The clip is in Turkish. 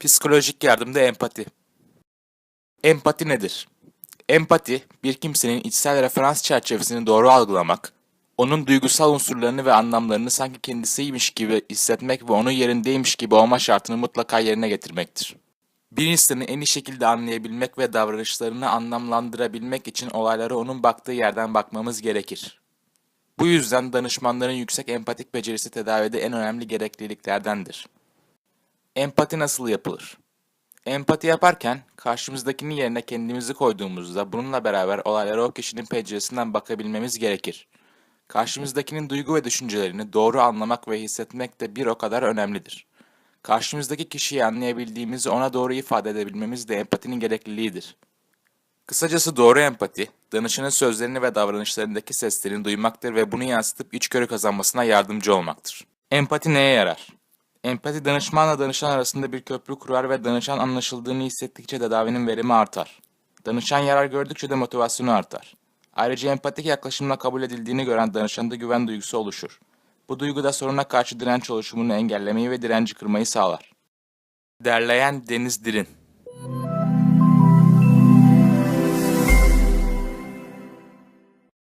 Psikolojik yardımda empati. Empati nedir? Empati, bir kimsenin içsel referans çerçevesini doğru algılamak, onun duygusal unsurlarını ve anlamlarını sanki kendisiymiş gibi hissetmek ve onun yerindeymiş gibi olma şartını mutlaka yerine getirmektir. Bir insanı en iyi şekilde anlayabilmek ve davranışlarını anlamlandırabilmek için olaylara onun baktığı yerden bakmamız gerekir. Bu yüzden danışmanların yüksek empatik becerisi tedavide en önemli gerekliliklerdendir. Empati nasıl yapılır? Empati yaparken karşımızdakinin yerine kendimizi koyduğumuzda bununla beraber olaylara o kişinin penceresinden bakabilmemiz gerekir. Karşımızdakinin duygu ve düşüncelerini doğru anlamak ve hissetmek de bir o kadar önemlidir. Karşımızdaki kişiyi anlayabildiğimizi ona doğru ifade edebilmemiz de empatinin gerekliliğidir. Kısacası doğru empati, danışanın sözlerini ve davranışlarındaki seslerini duymaktır ve bunu yansıtıp içgörü kazanmasına yardımcı olmaktır. Empati neye yarar? Empati danışmanla danışan arasında bir köprü kurar ve danışan anlaşıldığını hissettikçe tedavinin verimi artar. Danışan yarar gördükçe de motivasyonu artar. Ayrıca empatik yaklaşımla kabul edildiğini gören danışanda güven duygusu oluşur. Bu duygu da soruna karşı direnç oluşumunu engellemeyi ve direnci kırmayı sağlar. Derleyen Deniz Dirin